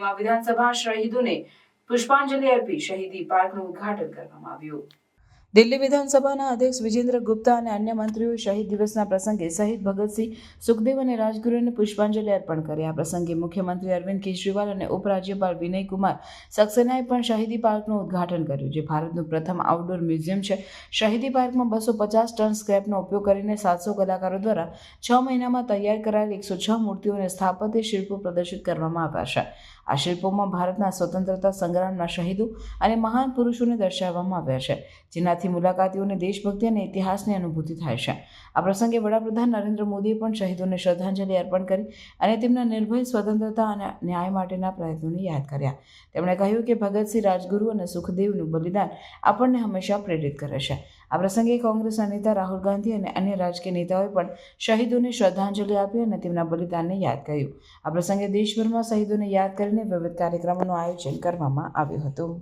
દિલ્હીમાં વિધાનસભા શહીદોને પુષ્પાંજલિ અર્પી શહીદી પાર્કનું ઉદ્ઘાટન કરવામાં આવ્યું. દિલ્હી વિધાનસભાના અધ્યક્ષ વિજેન્દ્ર ગુપ્તા અને અન્ય મંત્રીઓએ શહીદ દિવસના પ્રસંગે શહીદ ભગતસિંહ સુખદેવ અને રાજગુરુને પુષ્પાંજલિ અર્પણ કરી. આ પ્રસંગે મુખ્યમંત્રી અરવિંદ કેજરીવાલ અને ઉપરાજ્યપાલ વિનય કુમાર સક્સેનાએ પણ શહીદી પાર્કનું ઉદ્ઘાટન કર્યું, જે ભારતનું પ્રથમ આઉટડોર મ્યુઝિયમ છે. શહીદી પાર્કમાં બસો પચાસ ટન સ્ક્રેપનો ઉપયોગ કરીને સાતસો કલાકારો દ્વારા છ મહિનામાં તૈયાર કરાયેલ એકસો છ મૂર્તિઓને સ્થાપત્ય શિલ્પો પ્રદર્શિત કરવામાં આવ્યા છે. આ શિલ્પોમાં ભારતના સ્વતંત્રતા સંગ્રામના શહીદો અને મહાન પુરુષોને દર્શાવવામાં આવ્યા છે, જેનાથી મુલાકાતીઓને દેશભક્તિ અને ઇતિહાસની અનુભૂતિ થાય છે. આ પ્રસંગે વડાપ્રધાન નરેન્દ્ર મોદીએ પણ શહીદોને શ્રદ્ધાંજલિ અર્પણ કરી અને તેમના નિર્ભય સ્વતંત્રતા અને ન્યાય માટેના પ્રયત્નોને યાદ કર્યા. તેમણે કહ્યું કે ભગતસિંહ રાજગુરુ અને સુખદેવનું બલિદાન આપણને હંમેશા પ્રેરિત કરે છે. આ પ્રસંગે કોંગ્રેસના નેતા રાહુલ ગાંધી અને અન્ય રાજકીય નેતાઓએ પણ શહીદોને શ્રદ્ધાંજલિ આપી અને તેમના બલિદાનને યાદ કર્યું. આ પ્રસંગે દેશભરમાં શહીદોને યાદ કરીને વિવિધ કાર્યક્રમોનું આયોજન કરવામાં આવ્યું હતું.